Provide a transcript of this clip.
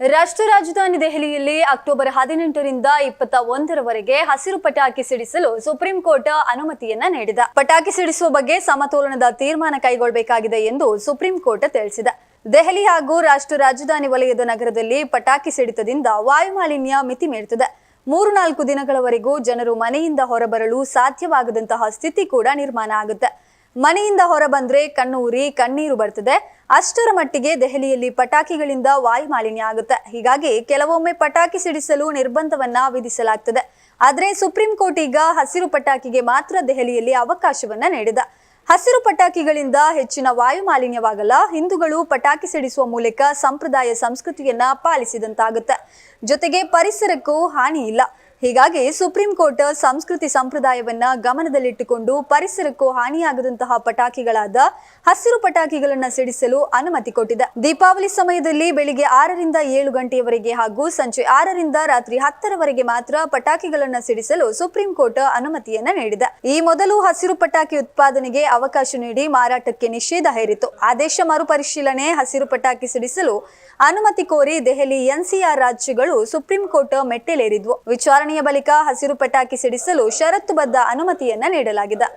ರಾಷ್ಟ್ರ ರಾಜಧಾನಿ ದೆಹಲಿಯಲ್ಲಿ ಅಕ್ಟೋಬರ್ ಹದಿನೆಂಟರಿಂದ ಇಪ್ಪತ್ತ ಒಂದರವರೆಗೆ ಹಸಿರು ಪಟಾಕಿ ಸಿಡಿಸಲು ಸುಪ್ರೀಂ ಕೋರ್ಟ್ ಅನುಮತಿಯನ್ನ ನೀಡಿದೆ. ಪಟಾಕಿ ಸಿಡಿಸುವ ಬಗ್ಗೆ ಸಮತೋಲನದ ತೀರ್ಮಾನ ಕೈಗೊಳ್ಳಬೇಕಾಗಿದೆ ಎಂದು ಸುಪ್ರೀಂ ಕೋರ್ಟ್ ತಿಳಿಸಿದೆ. ದೆಹಲಿ ಹಾಗೂ ರಾಷ್ಟ್ರ ರಾಜಧಾನಿ ವಲಯದ ನಗರದಲ್ಲಿ ಪಟಾಕಿ ಸಿಡಿತದಿಂದ ವಾಯುಮಾಲಿನ್ಯ ಮಿತಿ ಮೀರುತ್ತದೆ. ಮೂರು ನಾಲ್ಕು ದಿನಗಳವರೆಗೂ ಜನರು ಮನೆಯಿಂದ ಹೊರಬರಲು ಸಾಧ್ಯವಾಗದಂತಹ ಸ್ಥಿತಿ ಕೂಡ ನಿರ್ಮಾಣ ಆಗುತ್ತೆ. ಮನೆಯಿಂದ ಹೊರ ಬಂದ್ರೆ ಕಣ್ಣು ಉರಿ ಕಣ್ಣೀರು ಬರ್ತದೆ. ಅಷ್ಟರ ಮಟ್ಟಿಗೆ ದೆಹಲಿಯಲ್ಲಿ ಪಟಾಕಿಗಳಿಂದ ವಾಯು ಮಾಲಿನ್ಯ ಆಗುತ್ತೆ. ಹೀಗಾಗಿ ಕೆಲವೊಮ್ಮೆ ಪಟಾಕಿ ಸಿಡಿಸಲು ನಿರ್ಬಂಧವನ್ನ ವಿಧಿಸಲಾಗ್ತದೆ. ಆದ್ರೆ ಸುಪ್ರೀಂ ಕೋರ್ಟ್ ಈಗ ಹಸಿರು ಪಟಾಕಿಗೆ ಮಾತ್ರ ದೆಹಲಿಯಲ್ಲಿ ಅವಕಾಶವನ್ನ ನೀಡಿದೆ. ಹಸಿರು ಪಟಾಕಿಗಳಿಂದ ಹೆಚ್ಚಿನ ವಾಯು ಮಾಲಿನ್ಯವಾಗಲ್ಲ ಹಿಂದೂಗಳು ಪಟಾಕಿ ಸಿಡಿಸುವ ಮೂಲಕ ಸಂಪ್ರದಾಯ ಸಂಸ್ಕೃತಿಯನ್ನ ಪಾಲಿಸಿದಂತಾಗುತ್ತೆ. ಜೊತೆಗೆ ಪರಿಸರಕ್ಕೂ ಹಾನಿ ಇಲ್ಲ ಹೀಗಾಗಿ ಸುಪ್ರೀಂ ಕೋರ್ಟ್ ಸಂಸ್ಕೃತಿ ಸಂಪ್ರದಾಯವನ್ನ ಗಮನದಲ್ಲಿಟ್ಟುಕೊಂಡು ಪರಿಸರಕ್ಕೂ ಹಾನಿಯಾಗದಂತಹ ಪಟಾಕಿಗಳಾದ ಹಸಿರು ಪಟಾಕಿಗಳನ್ನ ಸಿಡಿಸಲು ಅನುಮತಿ ಕೊಟ್ಟಿದೆ. ದೀಪಾವಳಿ ಸಮಯದಲ್ಲಿ ಬೆಳಿಗ್ಗೆ ಆರರಿಂದ ಏಳು ಗಂಟೆಯವರೆಗೆ ಹಾಗೂ ಸಂಜೆ ಆರರಿಂದ ರಾತ್ರಿ ಹತ್ತರವರೆಗೆ ಮಾತ್ರ ಪಟಾಕಿಗಳನ್ನ ಸಿಡಿಸಲು ಸುಪ್ರೀಂ ಕೋರ್ಟ್ ಅನುಮತಿಯನ್ನ ನೀಡಿದೆ. ಈ ಮೊದಲು ಹಸಿರು ಪಟಾಕಿ ಉತ್ಪಾದನೆಗೆ ಅವಕಾಶ ನೀಡಿ ಮಾರಾಟಕ್ಕೆ ನಿಷೇಧ ಹೇರಿತು ಆದೇಶ ಮರುಪರಿಶೀಲನೆ, ಹಸಿರು ಪಟಾಕಿ ಸಿಡಿಸಲು ಅನುಮತಿ ಕೋರಿ ದೆಹಲಿ ಎನ್ಸಿಆರ್ ರಾಜ್ಯಗಳು ಸುಪ್ರೀಂ ಕೋರ್ಟ್ ಮೆಟ್ಟಿಲೇರಿದ್ವು. ವಿಚಾರಣೆಯ ಬಳಿಕ ಹಸಿರು ಪಟಾಕಿ ಸಿಡಿಸಲು ಷರತ್ತುಬದ್ಧ ಅನುಮತಿಯನ್ನ ನೀಡಲಾಗಿದೆ.